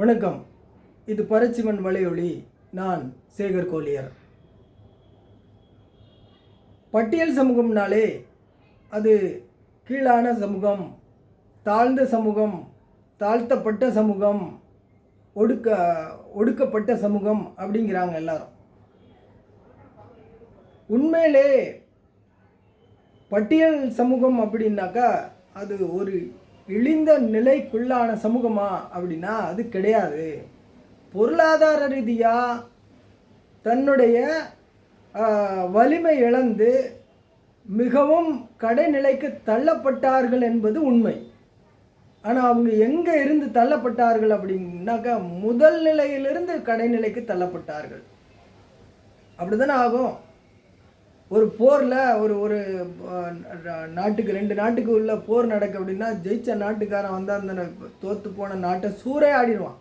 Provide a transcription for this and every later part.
வணக்கம். இது பரச்சிமன் வலையொலி. நான் சேகர் கோலியர். பட்டியல் சமூகம்னாலே அது கீழான சமூகம் தாழ்ந்த சமூகம் தாழ்த்தப்பட்ட சமூகம் ஒடுக்க ஒடுக்கப்பட்ட சமூகம் அப்படிங்கிறாங்க எல்லாரும். உண்மையிலே பட்டியல் சமூகம் அப்படின்னாக்கா அது ஒரு இழிந்த நிலைக்குள்ளான சமூகமா அப்படின்னா அது கிடையாது. பொருளாதார ரீதியாக தன்னுடைய வலிமை இழந்து மிகவும் கடைநிலைக்கு தள்ளப்பட்டார்கள் என்பது உண்மை. ஆனால் அவங்க எங்கே இருந்து தள்ளப்பட்டார்கள் அப்படின்னாக்கா முதல் நிலையிலிருந்து கடைநிலைக்கு தள்ளப்பட்டார்கள். அப்படிதானே ஆகும்? ஒரு போரில் ஒரு ஒரு நாட்டுக்கு ரெண்டு நாட்டுக்கு உள்ள போர் நடக்கு அப்படின்னா ஜெயிச்ச நாட்டுக்காரன் வந்து அந்த தோற்று போன நாட்டை சூறை ஆடிடுவான்.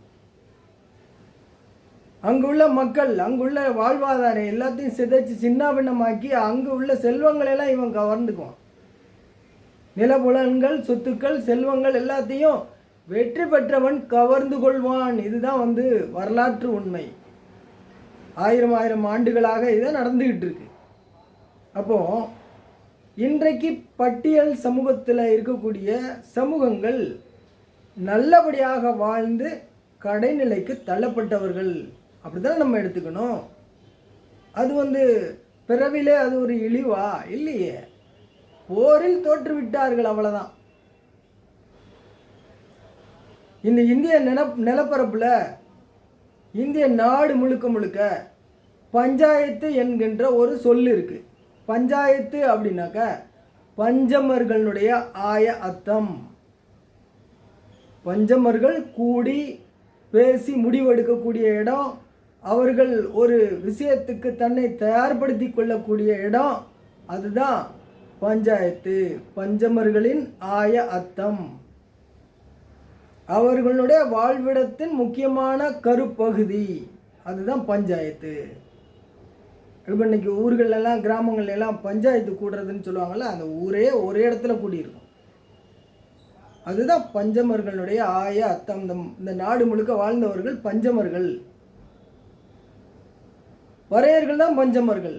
அங்குள்ள மக்கள் அங்குள்ள வாழ்வாதாரம் எல்லாத்தையும் சிதைச்சு சின்னாபின்னமாக்கி அங்கு உள்ள செல்வங்களெல்லாம் இவன் கவர்ந்துக்குவான். நிலபுலன்கள் சொத்துக்கள் செல்வங்கள் எல்லாத்தையும் வெற்றி பெற்றவன் கவர்ந்து கொள்வான். இதுதான் வந்து வரலாற்று உண்மை. ஆயிரம் ஆயிரம் ஆண்டுகளாக இதை நடந்துக்கிட்டு இருக்கு. அப்போது இன்றைக்கு பட்டியல் சமூகத்தில் இருக்கக்கூடிய சமூகங்கள் நல்லபடியாக வாழ்ந்து கடைநிலைக்கு தள்ளப்பட்டவர்கள். அப்படிதான் நம்ம எடுத்துக்கணும்? அது வந்து பிறவிலே அது ஒரு இழிவா? இல்லையே. போரில் தோற்றுவிட்டார்கள் அவ்வளோதான் இந்த இந்திய நில நிலப்பரப்பில் இந்திய நாடு முழுக்க முழுக்க பஞ்சாயத்து என்கின்ற ஒரு சொல் இருக்குது பஞ்சாயத்து அப்படின்னாக்க பஞ்சமர்களுடைய ஆய அத்தம் பஞ்சமர்கள் கூடி பேசி முடிவெடுக்கக்கூடிய இடம் அவர்கள் ஒரு விஷயத்துக்கு தன்னை தயார்படுத்தி கொள்ளக்கூடிய இடம் அதுதான் பஞ்சாயத்து பஞ்சமர்களின் ஆய அத்தம் அவர்களுடைய வாழ்விடத்தின் முக்கியமான கருப்பகுதி அதுதான் பஞ்சாயத்து. இப்போ இன்னைக்கு ஊர்களெல்லாம் கிராமங்கள்லாம் பஞ்சாயத்து கூடுறதுன்னு சொல்லுவாங்கல்ல அந்த ஊரே ஒரே இடத்துல கூடியிருக்கும். அதுதான் பஞ்சமர்களுடைய ஆய அத்தம். இந்த நாடு முழுக்க வாழ்ந்தவர்கள் பஞ்சமர்கள். வரையர்கள் தான் பஞ்சமர்கள்.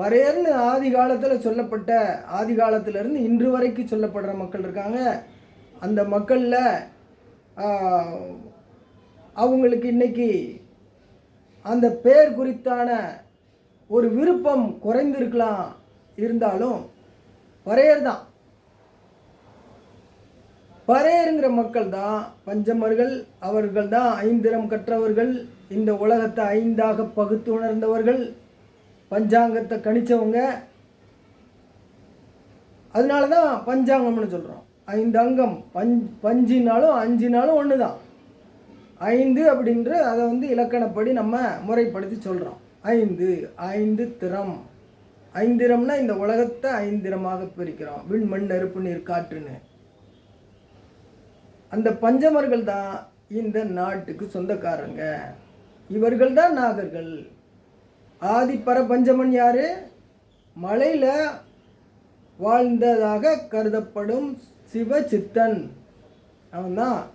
வரையர்னு ஆதி காலத்தில் சொல்லப்பட்ட ஆதி காலத்திலிருந்து இன்று வரைக்கும் சொல்லப்படுற மக்கள் இருக்காங்க. அந்த மக்களில் அவங்களுக்கு இன்னைக்கு அந்த பேர் குறித்தான ஒரு விருப்பம் குறைந்திருக்கலாம் இருந்தாலும் பறையர் தான் பறையருங்கிற மக்கள் தான் பஞ்சமர்கள் அவர்கள் தான் ஐந்திரம் கற்றவர்கள் இந்த உலகத்தை ஐந்தாக பகுத்து உணர்ந்தவர்கள் பஞ்சாங்கத்தை கணிச்சவங்க. அதனால தான் பஞ்சாங்கம்னு சொல்கிறோம் ஐந்து அங்கம் பஞ் பஞ்சினாலும் அஞ்சினாலும் ஒன்று தான் ஐந்து அப்படின்ற அதை வந்து இலக்கணப்படி நம்ம முறைப்படுத்தி சொல்கிறோம் ஐந்து ஐந்து திறம். ஐந்திரம்னா இந்த உலகத்தை ஐந்திரமாக பிரிக்கிறோம். விண் மண் நெருப்பு நீர் காற்றுன்னு. அந்த பஞ்சமர்கள் தான் இந்த நாட்டுக்கு சொந்தக்காரங்க. இவர்கள் தான் நாகர்கள். ஆதி பரபஞ்சமன் யாரு? மலையில் வாழ்ந்ததாக கருதப்படும் சிவசித்தன். அவன்தான்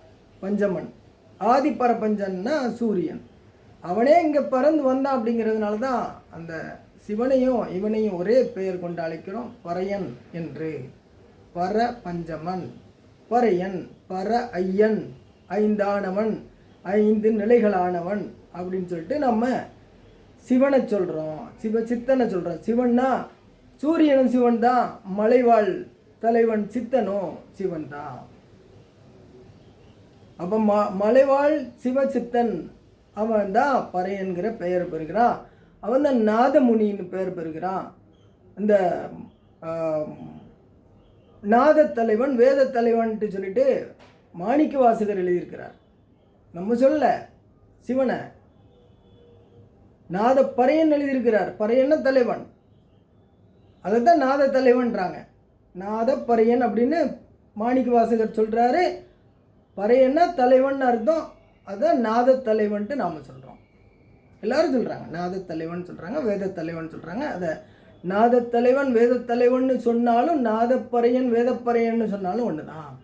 பஞ்சமன். ஆதி பரபஞ்சன்னா சூரியன். அவனே இங்கே பிறந்து வந்தான் அப்படிங்கிறதுனால தான் அந்த சிவனையும் இவனையும் ஒரே பெயர் கொண்டு அழைக்கிறோம். பறையன் என்று. பர பஞ்சமன். பறையன் பர ஐயன். ஐந்தானவன். ஐந்து நிலைகளானவன் அப்படின்னு சொல்லிட்டு நம்ம சிவனை சொல்கிறோம் சிவ சித்தனை சொல்கிறோம் சிவன்னா சூரியனும் சிவன் தான் மலைவாழ் தலைவன் சித்தனும் சிவன் தான் அப்போ ம மலைவாழ் சிவ சித்தன் அவன் தான் பறையன்கிற பெயர் பெறுகிறான் அவன் தான் நாதமுனின்னு பெயர் பெறுகிறான் இந்த நாத தலைவன் வேத தலைவன்ட்டு சொல்லிட்டு மாணிக்க வாசகர் எழுதியிருக்கிறார். நம்ம சொல்ல சிவனை நாத பறையன் எழுதியிருக்கிறார். பறையன தலைவன். அதை தான் நாத தலைவன்றாங்க நாத பறையன் அப்படின்னு மாணிக்க வாசகர் சொல்கிறாரு பறையன்னா தலைவன் அர்த்தம். அதான் நாத தலைவன்ட்டு நாம் சொல்கிறோம் எல்லாரும் சொல்கிறாங்க நாத தலைவன் சொல்கிறாங்க வேத தலைவன் சொல்கிறாங்க அதை நாத தலைவன் வேத தலைவன் சொன்னாலும் நாதப்பறையன் வேதப்பறையன்னு சொன்னாலும் ஒன்று தான்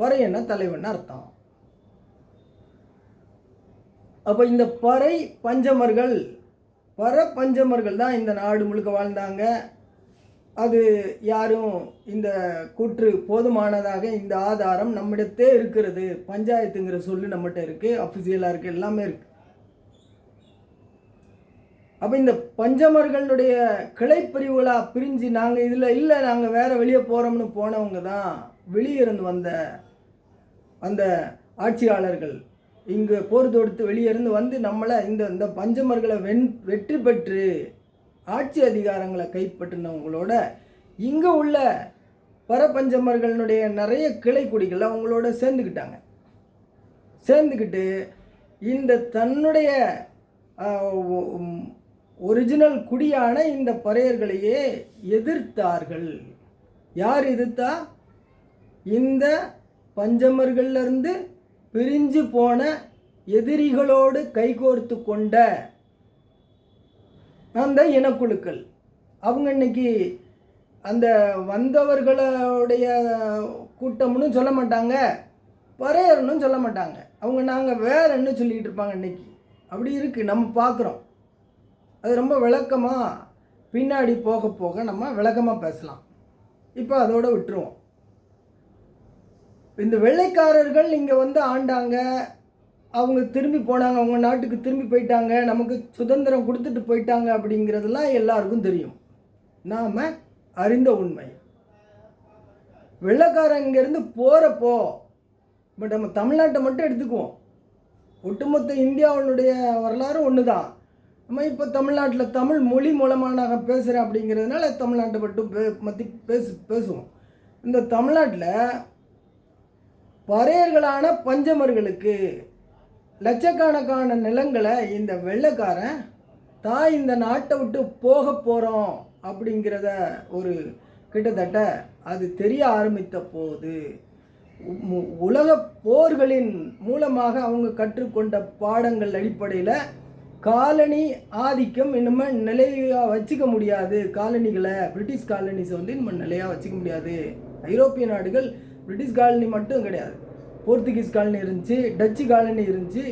பறையன்னா தலைவன் அர்த்தம். அப்போ இந்த பறை பஞ்சமர்கள் பர பஞ்சமர்கள் தான் இந்த நாடு முழுக்க வாழ்ந்தாங்க. அது யாரும் இந்த கூற்று போதுமானதாக இந்த ஆதாரம் நம்மிடத்தே இருக்கிறது. பஞ்சாயத்துங்கிற சொல்லு நம்மகிட்ட இருக்குது அஃபிஷியலாக இருக்குது எல்லாமே இருக்குது அப்போ இந்த பஞ்சமர்களுடைய கிளைப்பிரிவுகளாக பிரிஞ்சு நாங்கள் இதில் இல்லை நாங்கள் வேறு வெளியே போகிறோம்னு போனவங்க தான் வெளியே இருந்து வந்த அந்த ஆட்சியாளர்கள். இங்கே போர் தொடுத்து வெளியே இருந்து வந்து நம்மளை இந்த இந்த பஞ்சமர்களை வென் வெற்றி பெற்று ஆட்சி அதிகாரங்களை கைப்பற்றினவங்களோட இங்கே உள்ள பரபஞ்சமர்களுடைய நிறைய கிளை கொடிகள் அவங்களோட சேர்ந்துக்கிட்டாங்க சேர்ந்துக்கிட்டு இந்த தன்னுடைய ஒரிஜினல் குடியான இந்த பறையர்களையே எதிர்த்தார்கள். யார் எதிர்த்தா? இந்த பஞ்சமர்கள்லேருந்து பிரிஞ்சு போன எதிரிகளோடு கைகோர்த்து கொண்ட அந்த இனக்குழுக்கள். அவங்க இன்னைக்கு அந்த வந்தவர்களுடைய கூட்டம்னு சொல்ல மாட்டாங்க பறையர்னு சொல்ல மாட்டாங்க. அவங்க நாங்கள் வேறன்னு சொல்லிக்கிட்டு இருப்பாங்க இன்னைக்கு. அப்படி இருக்குது நம்ம பார்க்குறோம் அது ரொம்ப விளக்கமாக பின்னாடி போக போக நம்ம விளக்கமாக பேசலாம். இப்போ அதோடு விட்டுருவோம். இந்த வெள்ளைக்காரர்கள் இங்கே வந்து ஆண்டாங்க அவங்க திரும்பி போனாங்க அவங்க நாட்டுக்கு திரும்பி போயிட்டாங்க நமக்கு சுதந்திரம் கொடுத்துட்டு போயிட்டாங்க அப்படிங்கிறதெல்லாம் எல்லாருக்கும் தெரியும். நாம் அறிந்த உண்மை. வெள்ளக்காரன் இங்கேருந்து போகிறப்போ பட் நம்ம தமிழ்நாட்டை மட்டும் எடுத்துக்குவோம். ஒட்டுமொத்த இந்தியாவினுடைய வரலாறு ஒன்று தான் நம்ம இப்போ தமிழ்நாட்டில் தமிழ் மொழி மூலமாக பேசுகிறேன் அப்படிங்கிறதுனால தமிழ்நாட்டை மட்டும் பே மத்தி பேசு பேசுவோம். இந்த தமிழ்நாட்டில் பறையர்களான பஞ்சமர்களுக்கு லட்சக்கணக்கான நிலங்களை இந்த வெள்ளைக்காரன் தான் இந்த நாட்டை விட்டு போக போகிறோம் அப்படிங்கிறத ஒரு கிட்டத்தட்ட அது தெரிய ஆரம்பித்த போது உலக போர்களின் மூலமாக அவங்க கற்றுக்கொண்ட பாடங்கள் அடிப்படையில் காலனி ஆதிக்கம் இன்னுமே நிலையாக வச்சுக்க முடியாது. காலனிகளை பிரிட்டிஷ் காலனிஸை வந்து இனிமேல் நிலையாக வச்சுக்க முடியாது. ஐரோப்பிய நாடுகள் பிரிட்டிஷ் காலனி மட்டும் கிடையாது. போர்த்துகீஸ் காலனி இருந்துச்சு டச்சு காலனி இருந்துச்சு.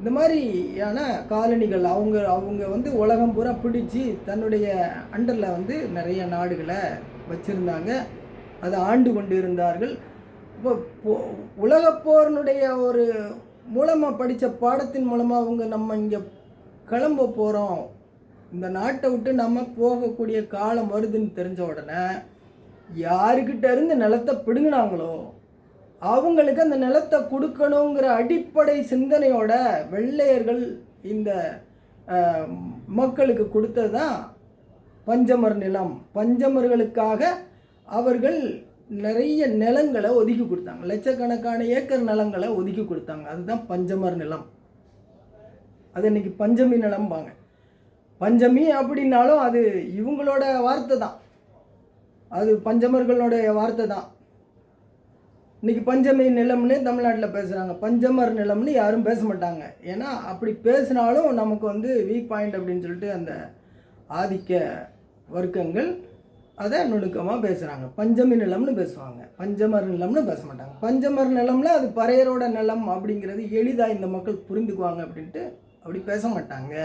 இந்த மாதிரியான காலனிகள் அவங்க அவங்க வந்து உலகம் பூரா பிடிச்சி தன்னுடைய அண்டரில் வந்து நிறைய நாடுகளை வச்சுருந்தாங்க. அதை ஆண்டு கொண்டு இருந்தார்கள். இப்போ உலகப்போரனுடைய ஒரு மூலமாக படித்த பாடத்தின் மூலமாக அவங்க நம்ம இங்கே கிளம்ப போகிறோம் இந்த நாட்டை விட்டு நம்ம போகக்கூடிய காலம் வருதுன்னு தெரிஞ்ச உடனே யாருக்கிட்ட இருந்து நிலத்தை பிடுங்கினாங்களோ அவங்களுக்கு அந்த நிலத்தை கொடுக்கணுங்கிற அடிப்படை சிந்தனையோட வெள்ளையர்கள் இந்த மக்களுக்கு கொடுத்தது தான் பஞ்சமர் நிலம். பஞ்சமர்களுக்காக அவர்கள் நிறைய நிலங்களை ஒதுக்கி கொடுத்தாங்க. லட்சக்கணக்கான ஏக்கர் நிலங்களை ஒதுக்கி கொடுத்தாங்க. அதுதான் பஞ்சமர் நிலம். அது இன்னைக்கு பஞ்சமி நிலம்பாங்க. பஞ்சமி அப்படின்னாலும் அது இவங்களோட வார்த்தை தான். அது பஞ்சமர்களுடைய வார்த்தை தான். இன்றைக்கி பஞ்சமி நிலம்னு தமிழ்நாட்டில் பேசுகிறாங்க பஞ்சமர் நிலம்னு யாரும் பேச மாட்டாங்க. ஏன்னா அப்படி பேசினாலும் நமக்கு வந்து வீக் பாயிண்ட் அப்படின்னு சொல்லிட்டு அந்த ஆதிக்க வர்க்கங்கள் அதை நுணுக்கமாக பேசுகிறாங்க பஞ்சமி நிலம்னு பேசுவாங்க. பஞ்சமர் நிலம்னு பேச மாட்டாங்க. பஞ்சமர் நிலம்ல அது பறையரோட நிலம் அப்படிங்கிறது எளிதாக இந்த மக்கள் புரிந்துக்குவாங்க அப்படின்ட்டு அப்படி பேச மாட்டாங்க.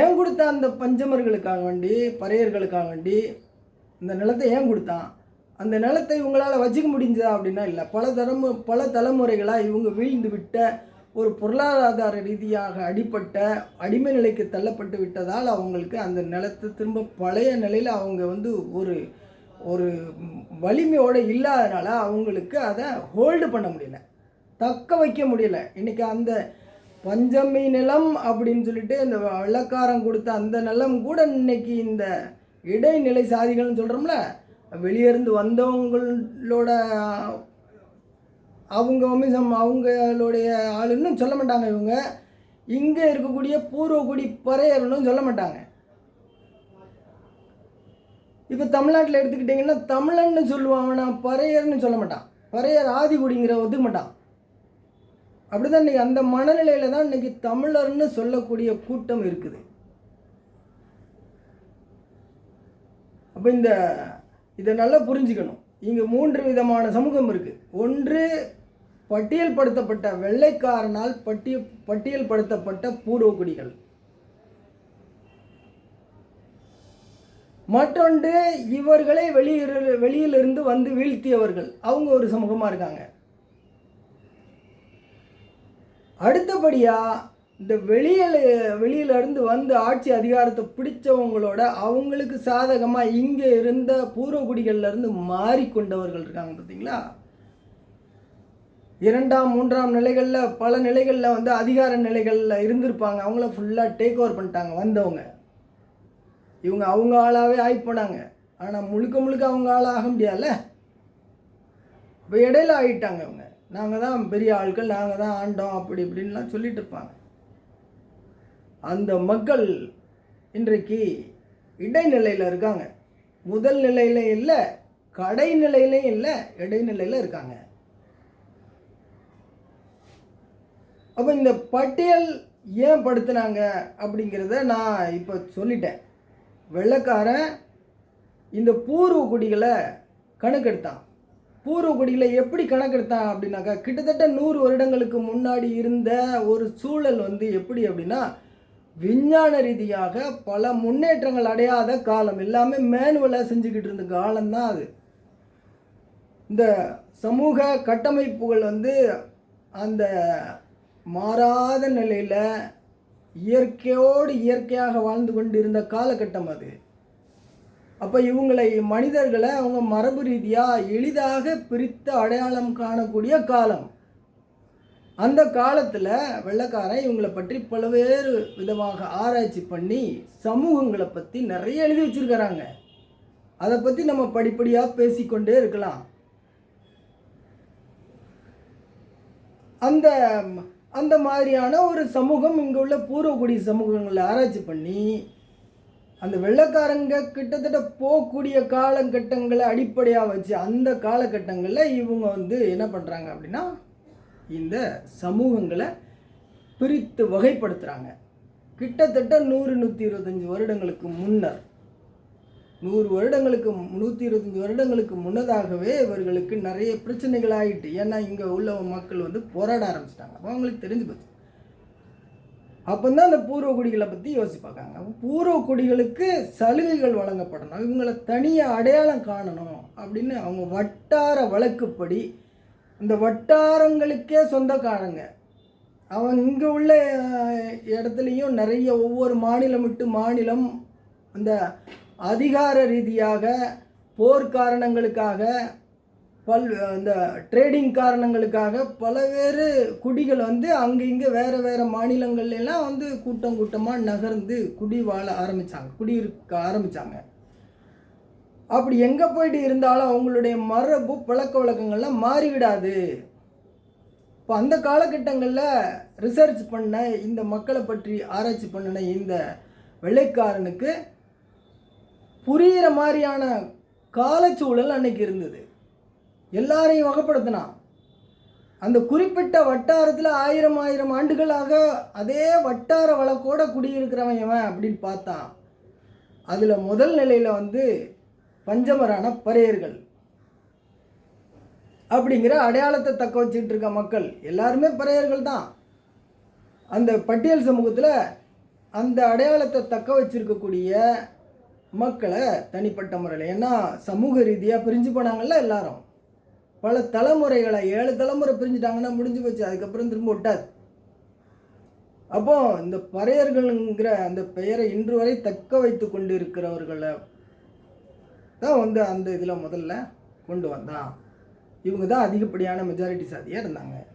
ஏன் கொடுத்தா அந்த பஞ்சமர்களுக்காக வேண்டி பறையர்களுக்காக வேண்டி இந்த நிலத்தை ஏன் கொடுத்தான்? அந்த நிலத்தை இவங்களால் வச்சுக்க முடிஞ்சதா அப்படின்னா இல்லை. பல தரமு பல தலைமுறைகளாக இவங்க வீழ்ந்து விட்ட ஒரு பொருளாதார ரீதியாக அடிப்பட்ட அடிமை நிலைக்கு தள்ளப்பட்டு விட்டதால் அவங்களுக்கு அந்த நிலத்தை திரும்ப பழைய நிலையில் அவங்க வந்து ஒரு ஒரு வலிமையோடு இல்லாதனால அவங்களுக்கு அதை ஹோல்டு பண்ண முடியல. தக்க வைக்க முடியல. இன்றைக்கி அந்த பஞ்சமி நிலம் அப்படின்னு சொல்லிட்டு இந்த வெள்ளக்காரன் கொடுத்த அந்த நிலம் கூட இன்னைக்கு இந்த இடைநிலை சாதிகள்னு சொல்கிறோம்ல வெளியேருந்து வந்தவங்களோட அவங்க வம்சம் அவங்களுடைய ஆளுன்னு சொல்ல மாட்டாங்க இவங்க. இங்கே இருக்கக்கூடிய பூர்வகுடி பறையர்னும் சொல்ல மாட்டாங்க. இப்போ தமிழ்நாட்டில் எடுத்துக்கிட்டிங்கன்னா தமிழன்னு சொல்லுவாங்கன்னா பறையர்னு சொல்ல மாட்டான். பறையர் ஆதிகுடிங்கிற ஒத்துக்க மாட்டான். அப்படி தான் இன்றைக்கி அந்த மனநிலையில் தான் இன்றைக்கி தமிழர்னு சொல்லக்கூடிய கூட்டம் இருக்குது. அப்போ இந்த இதை நல்லா புரிஞ்சுக்கணும். இங்கே மூன்று விதமான சமூகம் இருக்குது ஒன்று பட்டியல்படுத்தப்பட்ட வெள்ளைக்காரனால் பட்டிய பட்டியல்படுத்தப்பட்ட பூர்வக்குடிகள் மற்றொன்று இவர்களை வெளியில் வெளியிலிருந்து வந்து வீழ்த்தியவர்கள். அவங்க ஒரு சமூகமாக இருக்காங்க. அடுத்தபடியாக இந்த வெளியில் வெளியிலேருந்து வந்து ஆட்சி அதிகாரத்தை பிடிச்சவங்களோட அவங்களுக்கு சாதகமாக இங்கே இருந்த பூர்வகுடிகள்லேருந்து மாறிக்கொண்டவர்கள் இருக்காங்க பார்த்தீங்களா இரண்டாம் மூன்றாம் நிலைகளில் பல நிலைகளில் வந்து அதிகார நிலைகளில் இருந்திருப்பாங்க. அவங்கள ஃபுல்லாக டேக் ஓவர் பண்ணிட்டாங்க வந்தவங்க. இவங்க அவங்க ஆளாகவே ஆகி போனாங்க. ஆனால் முழுக்க முழுக்க அவங்க ஆளாக முடியாதுல்ல? இப்போ இடையில ஆகிட்டாங்க அவங்க நாங்கள் தான் பெரிய ஆட்கள் நாங்கள் தான் ஆண்டோம் அப்படி இப்படின்லாம் சொல்லிட்டு இருப்பாங்க. அந்த மக்கள் இன்றைக்கு இடைநிலையில் இருக்காங்க. முதல் நிலையில இல்லை கடைநிலையிலையும் இல்லை இடைநிலையில் இருக்காங்க. அப்போ இந்த பட்டியல் ஏன் படுத்துனாங்க அப்படிங்கிறத நான் இப்போ சொல்லிட்டேன். வெள்ளைக்காரன் இந்த பூர்வ குடிகளை கணக்கெடுத்தான். பூர்வ குடிகளை எப்படி கணக்கெடுத்தான் அப்படின்னாக்கா கிட்டத்தட்ட நூறு வருடங்களுக்கு முன்னாடி இருந்த ஒரு சூழல் வந்து எப்படி அப்படின்னா விஞ்ஞான ரீதியாக பல முன்னேற்றங்கள் அடையாத காலம். எல்லாமே மேனுவலாக செஞ்சுக்கிட்டு இருந்த காலம்தான் அது. இந்த சமூக கட்டமைப்புகள் வந்து அந்த மாறாத நிலையில் இயற்கையோடு இயற்கையாக வாழ்ந்து கொண்டு இருந்த காலகட்டம் அது. அப்போ இவங்களை மனிதர்களை அவங்க மரபு ரீதியாக எளிதாக பிரித்து அடையாளம் காணக்கூடிய காலம். அந்த காலத்தில் வெள்ளைக்காரன் இவங்களை பற்றி பல்வேறு விதமாக ஆராய்ச்சி பண்ணி சமூகங்களை பற்றி நிறைய எழுதி வச்சுருக்கிறாங்க. அதை பற்றி நம்ம படிப்படியாக பேசிக்கொண்டே இருக்கலாம். அந்த அந்த மாதிரியான ஒரு சமூகம் இங்கே உள்ள பூர்வக்குடி சமூகங்களை ஆராய்ச்சி பண்ணி அந்த வெள்ளைக்காரங்க கிட்டத்தட்ட போகக்கூடிய காலகட்டங்களை அடிப்படையாக வச்சு அந்த காலகட்டங்களில் இவங்க வந்து என்ன பண்ணுறாங்க அப்படின்னா இந்த சமூகங்களை பிரித்து வகைப்படுத்துகிறாங்க கிட்டத்தட்ட நூறு நூற்றி இருபத்தஞ்சி வருடங்களுக்கு முன்னர் நூறு வருடங்களுக்கு நூற்றி இருபத்தஞ்சி வருடங்களுக்கு முன்னதாகவே இவர்களுக்கு நிறைய பிரச்சனைகள் ஆகிட்டு ஏன்னா இங்கே உள்ள மக்கள் வந்து போராட ஆரம்பிச்சிட்டாங்க. அப்போ அவங்களுக்கு தெரிஞ்சு போச்சு. அப்போ தான் அந்த பூர்வக்குடிகளை பற்றி யோசிப்பாங்க பூர்வக்குடிகளுக்கு சலுகைகள் வழங்கப்படணும். இவங்களை தனியாக அடையாளம் காணணும் அப்படின்னு அவங்க வட்டார வழக்குப்படி இந்த வட்டாரங்களுக்கே சொந்தக்காரங்க. அவன் இங்கே உள்ள இடத்துலையும் நிறைய ஒவ்வொரு மாநிலம் விட்டு மாநிலம் அந்த அதிகார ரீதியாக போர் காரணங்களுக்காக பல் இந்த ட்ரேடிங் காரணங்களுக்காக பலவேறு குடிகள் வந்து அங்கே இங்கே வேறு வேறு மாநிலங்கள்லாம் வந்து கூட்டம் கூட்டமாக நகர்ந்து குடி வாழ ஆரம்பித்தாங்க குடியிருக்க ஆரம்பித்தாங்க அப்படி எங்கே போயிட்டு இருந்தாலும் அவங்களுடைய மரபு பழக்க வழக்கங்கள்லாம் மாறிவிடாது. இப்போ அந்த காலகட்டங்களில் ரிசர்ச் பண்ண இந்த மக்களை பற்றி ஆராய்ச்சி பண்ணின இந்த வெள்ளைக்காரனுக்கு புரிகிற மாதிரியான காலச்சூழல் அன்னைக்கு இருந்தது. எல்லாரையும் வகைப்படுத்தினான். அந்த குறிப்பிட்ட வட்டாரத்தில் ஆயிரம் ஆயிரம் ஆண்டுகளாக அதே வட்டார வழக்கோட குடியிருக்கிறவன் எவன் அப்படின்னு பார்த்தான். அதில் முதல் நிலையில் வந்து பஞ்சமரான பறையர்கள் அப்படிங்கிற அடையாளத்தை தக்க வச்சுட்டு இருக்க மக்கள் எல்லாருமே பறையர்கள் தான். அந்த பட்டியல் சமூகத்தில் அந்த அடையாளத்தை தக்க வச்சிருக்கக்கூடிய மக்களை தனிப்பட்ட முறையில் ஏன்னா சமூக ரீதியாக பிரிஞ்சு போனாங்கல்ல எல்லாரும். பல தலைமுறைகளை ஏழு தலைமுறை பிரிஞ்சுட்டாங்கன்னா முடிஞ்சு போச்சு அதுக்கப்புறம் திரும்ப விட்டாது. அப்போ இந்த பறையர்கள்ங்கிற அந்த பெயரை இன்று வரை தக்க வைத்து கொண்டு இருக்கிறவர்களை தான் வந்து அந்த இதில் முதல்ல கொண்டு வந்தான். இவங்க தான் அதிகப்படியான மெஜாரிட்டி சாதியாக இருந்தாங்க.